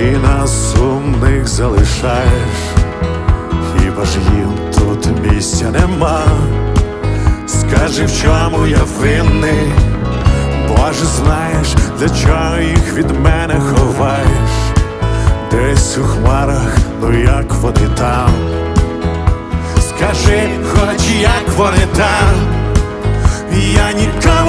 і нас сумних залишаєш, хіба ж їм тут місця нема? Скажи, в чому я винний, Боже, знаєш, для чого їх від мене ховаєш, десь у хмарах, ну як вони там. Скажи, хоч як вони там, я ніколи.